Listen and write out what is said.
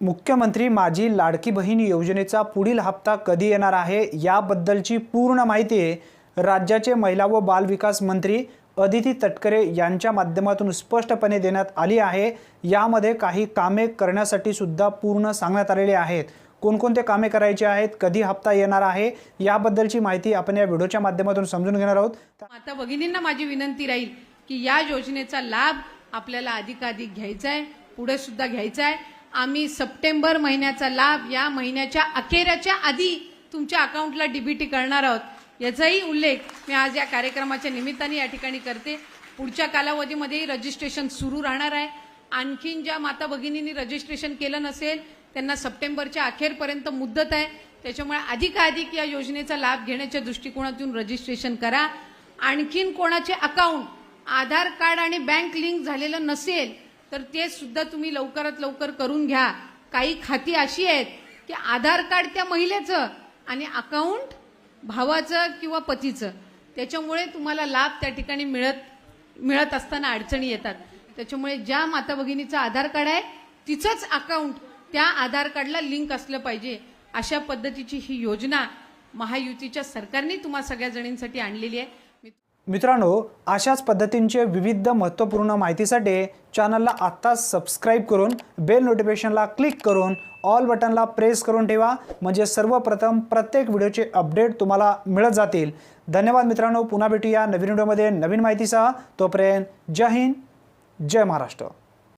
मुख्यमंत्री माझी लाडकी बहीण योजनेचा पुढील हप्ता कधी येणार आहे याबद्दलची पूर्ण माहिती राज्याचे महिला व बालविकास मंत्री अदिती तटकरे यांच्या माध्यमातून स्पष्टपणे देण्यात आली आहे. यामध्ये काही कामे करण्यासाठी सुद्धा पूर्ण सांगण्यात आलेले आहेत. कोणकोणते कामे करायचे आहेत कधी हप्ता येणार आहे याबद्दलची माहिती आपण या व्हिडिओच्या माध्यमातून समजून घेणार आहोत. आता भगिनींना माझी विनंती राहील की या योजनेचा लाभ आपल्याला अधिकाधिक घ्यायचा आहे पुढे सुद्धा घ्यायचा आहे. आम्ही सप्टेंबर महिन्याचा लाभ या महिन्याच्या अखेराच्या आधी तुमच्या अकाउंटला डीबीटी करणार आहोत. याचाही उल्लेख मी आज या कार्यक्रमाच्या निमित्ताने या ठिकाणी करते. पुढच्या कालावधीमध्येही रजिस्ट्रेशन सुरू राहणार आहे. आणखीन ज्या माता भगिनींनी रजिस्ट्रेशन केलं नसेल त्यांना सप्टेंबरच्या अखेरपर्यंत मुदत आहे. त्याच्यामुळे अधिकाधिक या योजनेचा लाभ घेण्याच्या दृष्टिकोनातून रजिस्ट्रेशन करा. आणखीन कोणाचे अकाउंट आधार कार्ड आणि बँक लिंक झालेलं नसेल तर ते सुद्धा तुम्ही लवकरात लवकर करून घ्या. काही खाती अशी आहेत की आधार कार्ड त्या महिलेचं आणि अकाउंट भावाचं किंवा पतीचं. त्याच्यामुळे तुम्हाला लाभ त्या ठिकाणी मिळत मिळत असताना अडचणी येतात. त्याच्यामुळे ज्या माता भगिनीचं आधार कार्ड आहे तिचंच अकाउंट त्या आधार कार्डला लिंक असलं पाहिजे. अशा पद्धतीची ही योजना महायुतीच्या सरकारने तुम्हा सगळ्या जणींसाठी आणलेली आहे. मित्रांनो अशाच पद्धतींचे विविध महत्त्वपूर्ण माहितीसाठी चॅनलला आत्ताच सबस्क्राईब करून बेल नोटिफिकेशनला क्लिक करून ऑल बटनला प्रेस करून ठेवा. म्हणजे सर्वप्रथम प्रत्येक व्हिडिओचे अपडेट तुम्हाला मिळत जातील. धन्यवाद मित्रांनो. पुन्हा भेटूया नवीन व्हिडिओमध्ये नवीन माहितीसह. तोपर्यंत जय हिंद जय महाराष्ट्र.